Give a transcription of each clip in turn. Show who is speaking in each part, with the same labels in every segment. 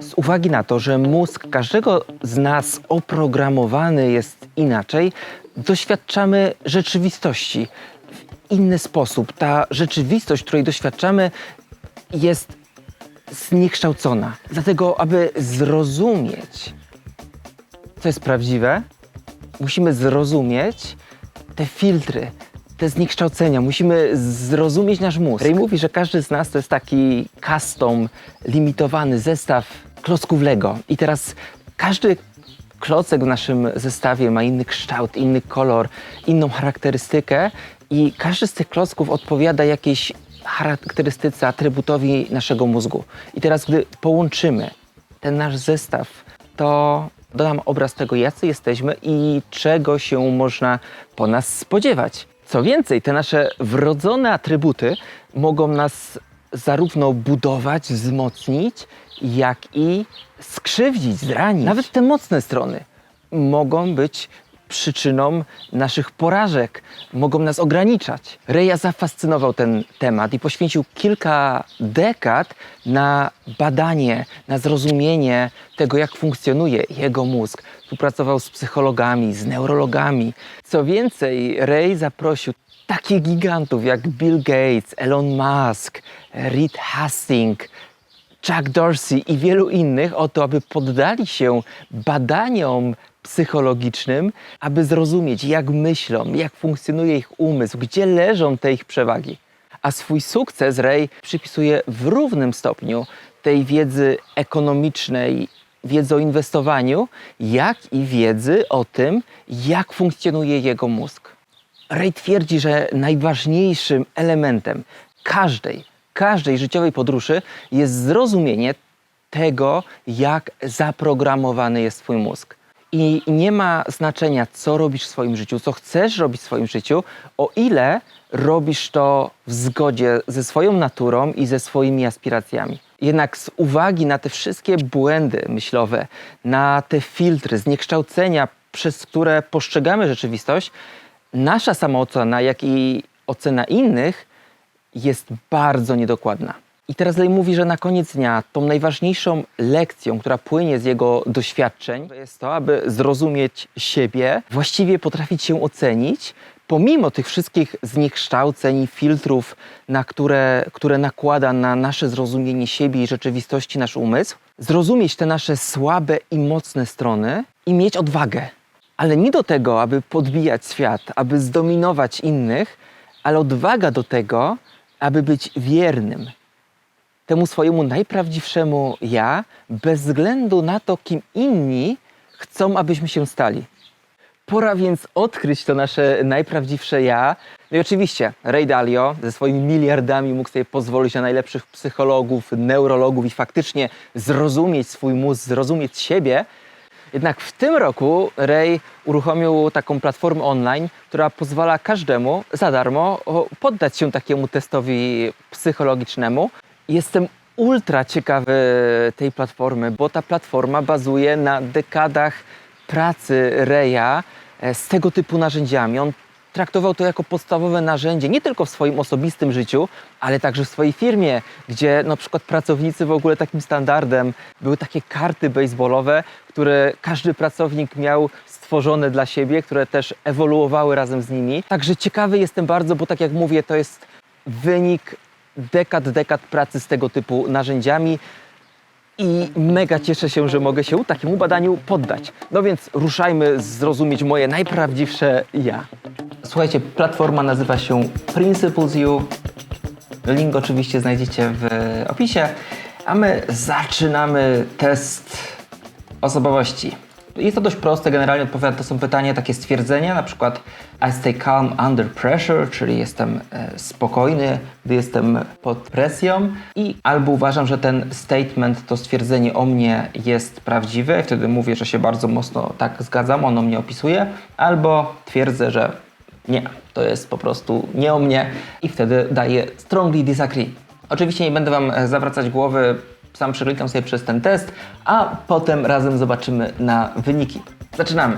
Speaker 1: Z uwagi na to, że mózg każdego z nas oprogramowany jest inaczej, doświadczamy rzeczywistości w inny sposób. Ta rzeczywistość, której doświadczamy, jest zniekształcona. Dlatego, aby zrozumieć, co jest prawdziwe, musimy zrozumieć te filtry, te zniekształcenia. Musimy zrozumieć nasz mózg. Ray mówi, że każdy z nas to jest taki custom, limitowany zestaw klocków Lego. I teraz każdy klocek w naszym zestawie ma inny kształt, inny kolor, inną charakterystykę i każdy z tych klocków odpowiada jakiejś charakterystyce, atrybutowi naszego mózgu. I teraz, gdy połączymy ten nasz zestaw, to dodam obraz tego, jacy jesteśmy i czego się można po nas spodziewać. Co więcej, te nasze wrodzone atrybuty mogą nas zarówno budować, wzmocnić, jak i skrzywdzić, zranić. Nawet te mocne strony mogą być przyczyną naszych porażek, mogą nas ograniczać. Reja zafascynował ten temat i poświęcił kilka dekad na badanie, na zrozumienie tego, jak funkcjonuje jego mózg. Współpracował z psychologami, z neurologami. Co więcej, Ray zaprosił takich gigantów jak Bill Gates, Elon Musk, Reed Hastings, Chuck Dorsey i wielu innych o to, aby poddali się badaniom psychologicznym, aby zrozumieć, jak myślą, jak funkcjonuje ich umysł, gdzie leżą te ich przewagi. A swój sukces Ray przypisuje w równym stopniu tej wiedzy ekonomicznej, wiedzy o inwestowaniu, jak i wiedzy o tym, jak funkcjonuje jego mózg. Ray twierdzi, że najważniejszym elementem każdej, każdej życiowej podróży jest zrozumienie tego, jak zaprogramowany jest Twój mózg. I nie ma znaczenia, co robisz w swoim życiu, co chcesz robić w swoim życiu, o ile robisz to w zgodzie ze swoją naturą i ze swoimi aspiracjami. Jednak z uwagi na te wszystkie błędy myślowe, na te filtry, zniekształcenia, przez które postrzegamy rzeczywistość, nasza samoocena, jak i ocena innych jest bardzo niedokładna. I teraz Lej mówi, że na koniec dnia tą najważniejszą lekcją, która płynie z jego doświadczeń, to jest to, aby zrozumieć siebie, właściwie potrafić się ocenić, pomimo tych wszystkich zniekształceń i filtrów, na które, które nakłada na nasze zrozumienie siebie i rzeczywistości nasz umysł, zrozumieć te nasze słabe i mocne strony i mieć odwagę. Ale nie do tego, aby podbijać świat, aby zdominować innych, ale odwaga do tego, aby być wiernym temu swojemu najprawdziwszemu ja, bez względu na to, kim inni chcą, abyśmy się stali. Pora więc odkryć to nasze najprawdziwsze ja. No i oczywiście Ray Dalio ze swoimi miliardami mógł sobie pozwolić na najlepszych psychologów, neurologów i faktycznie zrozumieć swój mózg, zrozumieć siebie. Jednak w tym roku Ray uruchomił taką platformę online, która pozwala każdemu za darmo poddać się takiemu testowi psychologicznemu. Jestem ultra ciekawy tej platformy, bo ta platforma bazuje na dekadach pracy Reja e, z tego typu narzędziami. On traktował to jako podstawowe narzędzie nie tylko w swoim osobistym życiu, ale także w swojej firmie, gdzie na przykład pracownicy w ogóle takim standardem były takie karty baseballowe, które każdy pracownik miał stworzone dla siebie, które też ewoluowały razem z nimi. Także ciekawy jestem bardzo, bo tak jak mówię, to jest wynik dekad, dekad pracy z tego typu narzędziami i mega cieszę się, że mogę się takiemu badaniu poddać. No więc ruszajmy zrozumieć moje najprawdziwsze ja. Słuchajcie, platforma nazywa się Principles. Link oczywiście znajdziecie w opisie, a my zaczynamy test osobowości. Jest to dość proste, generalnie odpowiada to są pytania, takie stwierdzenia, na przykład I stay calm under pressure, czyli jestem e, spokojny, gdy jestem pod presją. I albo uważam, że ten statement, to stwierdzenie o mnie jest prawdziwe. Wtedy mówię, że się bardzo mocno tak zgadzam, ono mnie opisuje, albo twierdzę, że nie, to jest po prostu nie o mnie i wtedy daję strongly disagree. Oczywiście nie będę Wam e, zawracać głowy, sam przeklikam sobie przez ten test, a potem razem zobaczymy na wyniki. Zaczynamy.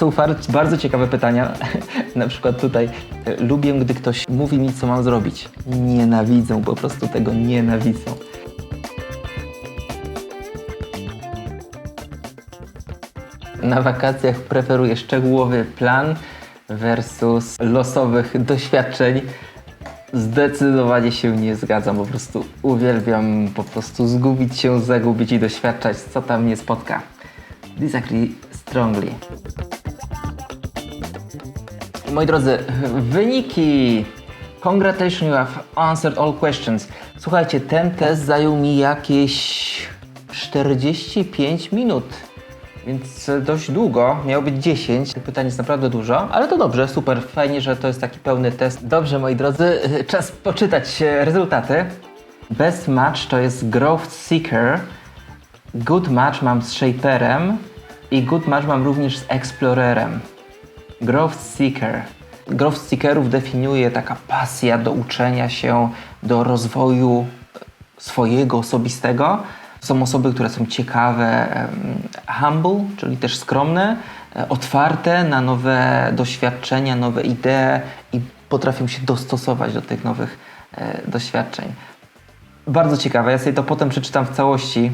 Speaker 1: Są far- bardzo ciekawe pytania. na przykład tutaj e, lubię, gdy ktoś mówi mi, co mam zrobić. Nienawidzą, po prostu tego nienawidzą. Na wakacjach preferuję szczegółowy plan versus losowych doświadczeń. Zdecydowanie się nie zgadzam. Po prostu uwielbiam po prostu zgubić się, zagubić i doświadczać, co tam mnie spotka. Disagree strongly. Moi drodzy, wyniki. Congratulations, you have answered all questions. Słuchajcie, ten test zajął mi jakieś 45 minut. Więc dość długo, miało być 10. Tych pytań jest naprawdę dużo, ale to dobrze, super, fajnie, że to jest taki pełny test. Dobrze, moi drodzy, czas poczytać e, rezultaty. Best match to jest Growth Seeker. Good match mam z Shaperem i good match mam również z Explorerem. Growth Seeker. Growth Seekerów definiuje taka pasja do uczenia się, do rozwoju swojego osobistego. Są osoby, które są ciekawe, humble, czyli też skromne, e, otwarte na nowe doświadczenia, nowe idee i potrafią się dostosować do tych nowych e, doświadczeń. Bardzo ciekawe, ja sobie to potem przeczytam w całości.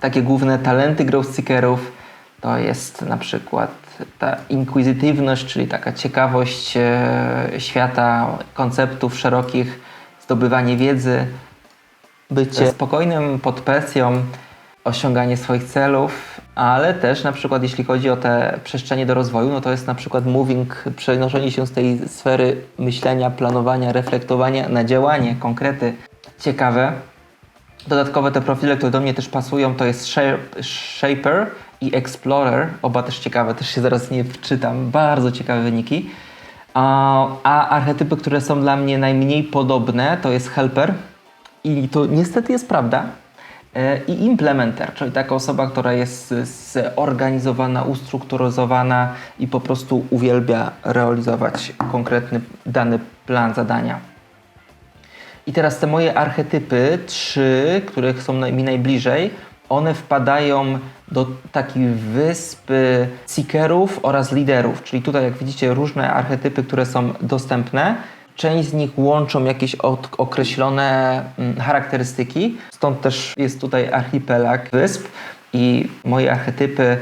Speaker 1: Takie główne talenty growth seekerów to jest na przykład ta inkwizytywność, czyli taka ciekawość e, świata, konceptów szerokich, zdobywanie wiedzy, bycie spokojnym pod presją, osiąganie swoich celów, ale też na przykład jeśli chodzi o te przestrzenie do rozwoju, no to jest na przykład moving, przenoszenie się z tej sfery myślenia, planowania, reflektowania na działanie, konkrety. Ciekawe. Dodatkowe te profile, które do mnie też pasują, to jest Shape- Shaper i Explorer. Oba też ciekawe, też się zaraz nie wczytam. Bardzo ciekawe wyniki. A archetypy, które są dla mnie najmniej podobne, to jest Helper. I to niestety jest prawda. E, I implementer, czyli taka osoba, która jest zorganizowana, ustrukturyzowana i po prostu uwielbia realizować konkretny dany plan zadania. I teraz te moje archetypy, trzy, które są mi najbliżej, one wpadają do takiej wyspy seekerów oraz liderów. Czyli tutaj, jak widzicie, różne archetypy, które są dostępne. Część z nich łączą jakieś określone mm, charakterystyki. Stąd też jest tutaj archipelag wysp i moje archetypy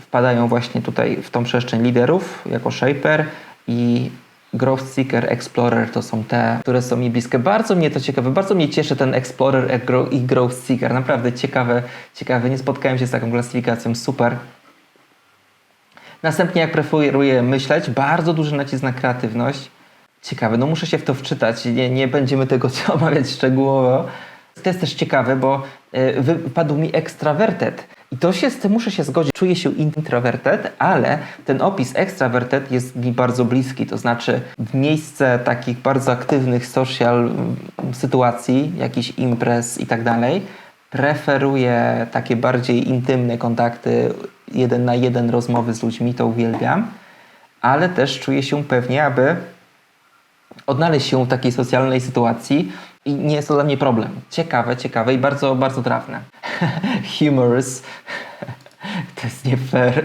Speaker 1: wpadają właśnie tutaj w tą przestrzeń liderów jako shaper i Growth Seeker, Explorer to są te, które są mi bliskie. Bardzo mnie to ciekawe, bardzo mnie cieszy ten Explorer e, i Growth Seeker. Naprawdę ciekawe, ciekawe. Nie spotkałem się z taką klasyfikacją, super. Następnie jak preferuję myśleć, bardzo duży nacisk na kreatywność. Ciekawe, no muszę się w to wczytać, nie, nie będziemy tego omawiać szczegółowo. To jest też ciekawe, bo y, wypadł mi ekstrawertet. I to się z tym muszę się zgodzić. Czuję się introwertet, ale ten opis ekstrawertet jest mi bardzo bliski. To znaczy w miejsce takich bardzo aktywnych social mm, sytuacji, jakichś imprez i tak dalej, preferuję takie bardziej intymne kontakty, jeden na jeden rozmowy z ludźmi, to uwielbiam, ale też czuję się pewnie, aby odnaleźć się w takiej socjalnej sytuacji i nie jest to dla mnie problem. Ciekawe, ciekawe i bardzo, bardzo trafne. Humorous. To jest nie fair.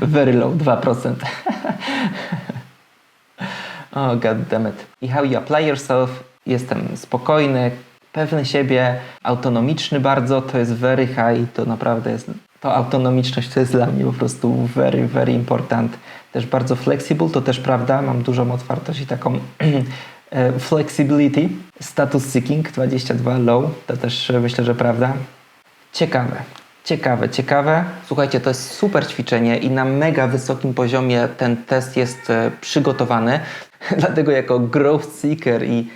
Speaker 1: Very low, 2%. oh, god damn it. I how you apply yourself. Jestem spokojny, pewny siebie, autonomiczny bardzo, to jest very high, to naprawdę jest, to autonomiczność to jest dla mnie po prostu very, very important. Też bardzo flexible, to też prawda, mam dużą otwartość i taką e, flexibility. Status seeking 22 low, to też e, myślę, że prawda. Ciekawe, ciekawe, ciekawe. Słuchajcie, to jest super ćwiczenie i na mega wysokim poziomie ten test jest e, przygotowany. Dlatego jako growth seeker i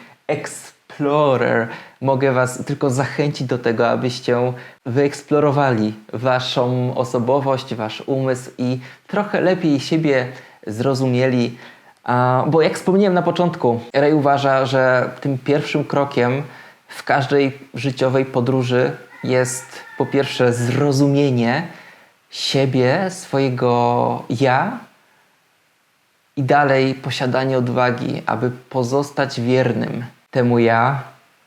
Speaker 1: explorer mogę Was tylko zachęcić do tego, abyście wyeksplorowali Waszą osobowość, Wasz umysł i trochę lepiej siebie zrozumieli. Bo jak wspomniałem na początku, Ray uważa, że tym pierwszym krokiem w każdej życiowej podróży jest po pierwsze zrozumienie siebie, swojego ja i dalej posiadanie odwagi, aby pozostać wiernym temu ja,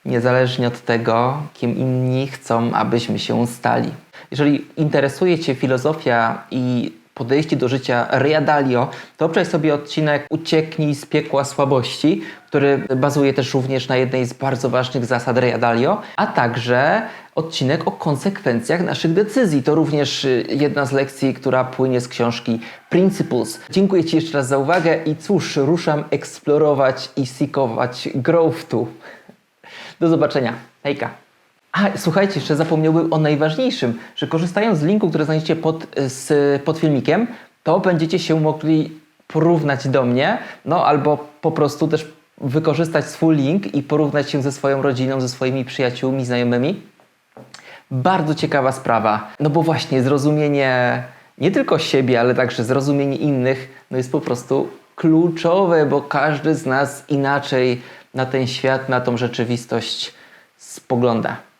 Speaker 1: niezależnie od tego, kim inni chcą, abyśmy się stali. Jeżeli interesuje Cię filozofia i podejście do życia Rea Dalio, to obczaj sobie odcinek Ucieknij z piekła słabości, który bazuje też również na jednej z bardzo ważnych zasad Rea Dalio, a także odcinek o konsekwencjach naszych decyzji. To również y, jedna z lekcji, która płynie z książki Principles. Dziękuję Ci jeszcze raz za uwagę i cóż, ruszam eksplorować i seekować growth. Do zobaczenia. Hejka. A, słuchajcie, jeszcze zapomniałbym o najważniejszym, że korzystając z linku, który znajdziecie pod, z, pod filmikiem, to będziecie się mogli porównać do mnie, no albo po prostu też wykorzystać swój link i porównać się ze swoją rodziną, ze swoimi przyjaciółmi, znajomymi. Bardzo ciekawa sprawa, no bo właśnie zrozumienie nie tylko siebie, ale także zrozumienie innych, no jest po prostu kluczowe, bo każdy z nas inaczej na ten świat, na tą rzeczywistość spogląda.